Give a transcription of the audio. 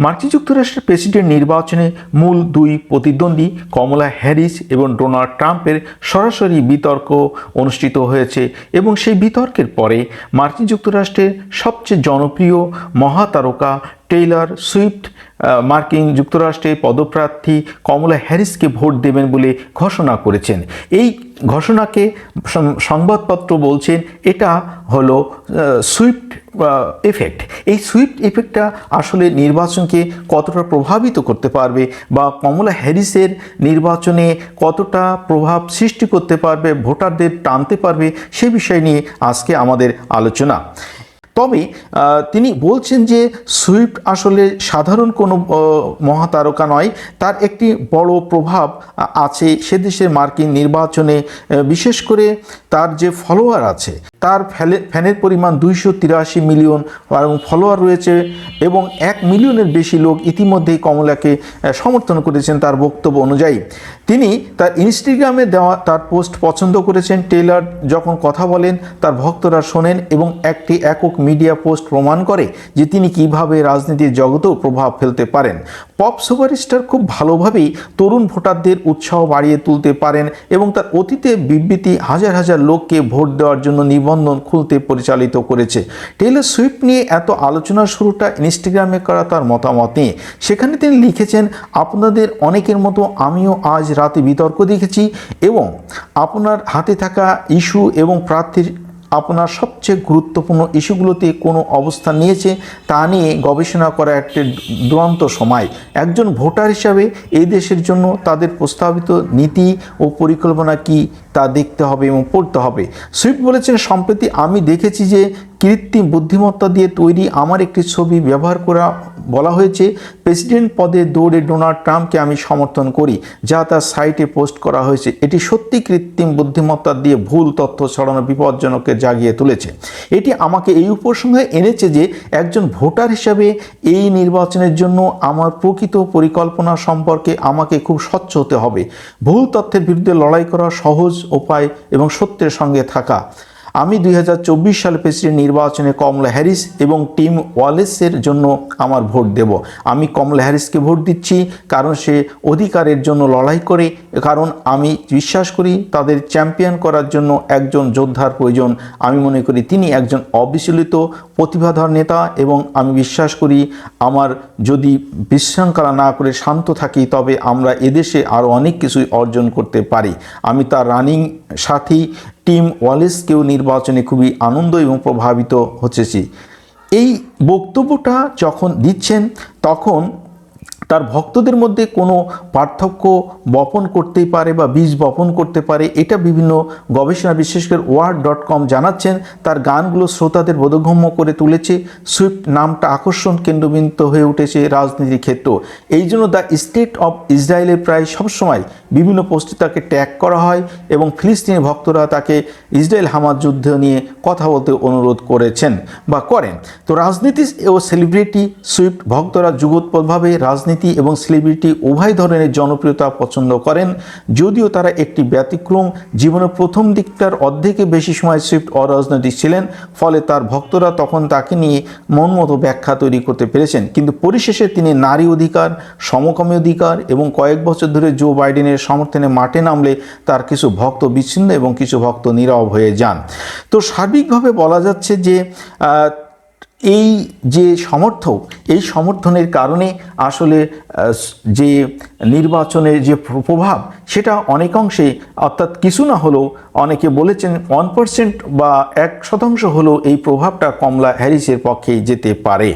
মার্কিন যুক্তরাষ্ট্রের প্রেসিডেন্ট নির্বাচনে মূল দুই প্রতিদ্বন্দ্বী কমলা হ্যারিস এবং ডোনাল্ড ট্রাম্পের সরাসরি বিতর্ক অনুষ্ঠিত হয়েছে এবং সেই বিতর্কের পরে মার্কিন যুক্তরাষ্ট্রের সবচেয়ে জনপ্রিয় মহাতারকা টেইলর, সুইফট মার্কিন যুক্তরাষ্ট্রে পদপ্রার্থী কমলা হ্যারিসকে ভোট দেবেন বলে ঘোষণা করেছেন। এই ঘোষণাকে সংবাদপত্র বলছেন, এটা হলো সুইফট এফেক্ট এই সুইফট এফেক্টটা আসলে নির্বাচনকে কতটা প্রভাবিত করতে পারবে বা কমলা হ্যারিসের নির্বাচনে কতটা প্রভাব সৃষ্টি করতে পারবে, ভোটারদের টানতে পারবে, সে বিষয় নিয়ে আজকে আমাদের আলোচনা। তবে তিনি বলছেন যে সুইফট আসলে সাধারণ কোনো মহাতারকা নয়। তার একটি বড় প্রভাব আছে সে দেশের মার্কিন নির্বাচনে বিশেষ করে তার যে ফলোয়ার আছে তার ফ্যানের পরিমাণ দুইশো তিরাশি মিলিয়ন এবং ফলোয়ার রয়েছে এবং এক মিলিয়নের বেশি লোক ইতিমধ্যেই কমলাকে সমর্থন করেছেন তার বক্তব্য অনুযায়ী। তিনি তার ইনস্টাগ্রামে দেওয়া, তার পোস্ট পছন্দ করেছেন টেইলর যখন কথা বলেন, তার ভক্তরা শোনেন এবং একটি একক মিডিয়া পোস্ট প্রমাণ করে যে তিনি কীভাবে রাজনীতির জগতেও প্রভাব ফেলতে পারেন। পপ সুপারস্টার খুব ভালোভাবেই তরুণ ভোটারদের উৎসাহ বাড়িয়ে তুলতে পারেন এবং তার অতীতে বিবৃতি হাজার হাজার লোককে ভোট দেওয়ার জন্য নিবন্ধন খুলতে পরিচালিত করেছে। টেইলর সুইফট নিয়ে এত আলোচনা শুরুটা ইনস্টাগ্রামে করা তার মতামত নিয়ে সেখানে তিনি লিখেছেন, আপনাদের অনেকের মতো আমিও আজ রাতে বিতর্ক দেখেছি এবং আপনার হাতে থাকা ইস্যু এবং প্রার্থীর আপনার সবচেয়ে গুরুত্বপূর্ণ ইস্যুগুলোতে কোনো অবস্থান নিয়েছে তা নিয়ে গবেষণা করা একটি দুরন্ত সময়। একজন ভোটার হিসাবে এই দেশের জন্য তাদের প্রস্তাবিত নীতি ও পরিকল্পনা কি তা দেখতে হবে এবং পড়তে হবে। সুইফট বলেছেন, সম্প্রতি আমি দেখেছি যে কৃত্রিম বুদ্ধিমত্তা দিয়ে তৈরি আমার একটি ছবি ব্যবহার করা বলা হয়েছে, প্রেসিডেন্ট পদে দৌড়ে ডোনাল্ড ট্রাম্পকে আমি সমর্থন করি, যা তার সাইটে পোস্ট করা হয়েছে। এটি সত্যি কৃত্রিম বুদ্ধিমত্তা দিয়ে ভুল তথ্য ছড়ানো বিপজ্জনককে জাগিয়ে তুলেছে। এটি আমাকে এই উপসংহারে এনেছে যে একজন ভোটার হিসাবে এই নির্বাচনের জন্য আমার প্রকৃত পরিকল্পনা সম্পর্কে আমাকে খুব স্বচ্ছ হতে হবে। ভুল তথ্যের বিরুদ্ধে লড়াই করা সহজ উপায় এবং সত্যের সঙ্গে থাকা। আমি দুই সালে প্রেসিডেন্ট নির্বাচনে কমলা হ্যারিস এবং টিম ওয়ালেসের জন্য আমার ভোট দেব। আমি কমলা হ্যারিসকে ভোট দিচ্ছি কারণ সে অধিকারের জন্য লড়াই করে, কারণ আমি বিশ্বাস করি তাদের চ্যাম্পিয়ন করার জন্য একজন যোদ্ধার প্রয়োজন। আমি মনে করি তিনি একজন অবিচলিত প্রতিভাধর নেতা এবং আমি বিশ্বাস করি আমার যদি বিশৃঙ্খলা না করে শান্ত থাকি, তবে আমরা এদেশে আরও অনেক কিছুই অর্জন করতে পারি। আমি তার রানিং সাথী টিম ওয়ালেসকেও নির্বাচনে খুবই আনন্দ এবং প্রভাবিত হচ্ছেছি এই বক্তব্যটা যখন দিচ্ছেন তখন তার ভক্তদের মধ্যে কোনো পার্থক্য বপন করতেই পারে বা বীজ বপন করতে পারে, এটা বিভিন্ন গবেষণা বিশেষ করে ওয়ার্ড ডট কম জানাচ্ছেন। তার গানগুলো শ্রোতাদের বোধগম্য করে তুলেছে। সুইফট নামটা আকর্ষণ কেন্দ্রবিন্দু হয়ে উঠেছে রাজনীতির ক্ষেত্র। এই জন্য দ্য স্টেট অফ ইসরায়েলের প্রায় সবসময় বিভিন্ন পোস্টে তাকে ট্যাগ করা হয় এবং ফিলিস্তিনি ভক্তরা তাকে ইসরায়েল হামাজ যুদ্ধ নিয়ে কথা বলতে অনুরোধ করেছেন বা করেন। তো রাজনীতি ও সেলিব্রিটি সুইফট ভক্তরা যুগোৎপদভাবে রাজনীতি এবং সেলিব্রিটি উভয় ধরনের জনপ্রিয়তা পছন্দ করেন। যদিও তারা একটি ব্যতিক্রম জীবনের প্রথম দিকটার অর্ধেকে বেশি সময় সুইফট অরাজনৈতিক ছিলেন, ফলে তার ভক্তরা তখন তাকে নিয়ে মন মতো ব্যাখ্যা তৈরি করতে পেরেছেন। কিন্তু পরিশেষে তিনি নারী অধিকার, সমকামী অধিকার এবং কয়েক বছর ধরে জো বাইডেনের সমর্থনে মাঠে নামলে তার কিছু ভক্ত বিচ্ছিন্ন এবং কিছু ভক্ত নীরব হয়ে যান। তো সার্বিকভাবে বলা যাচ্ছে যে এই যে সমর্থক, এই সমর্থনের কারণে আসলে যে নির্বাচনের যে প্রভাব, সেটা অনেকাংশে, অর্থাৎ কিছু না হলেও অনেকে বলেছেন ওয়ান পার্সেন্ট বা এক শতাংশ হলেও এই প্রভাবটা কমলা হ্যারিসের পক্ষে যেতে পারে।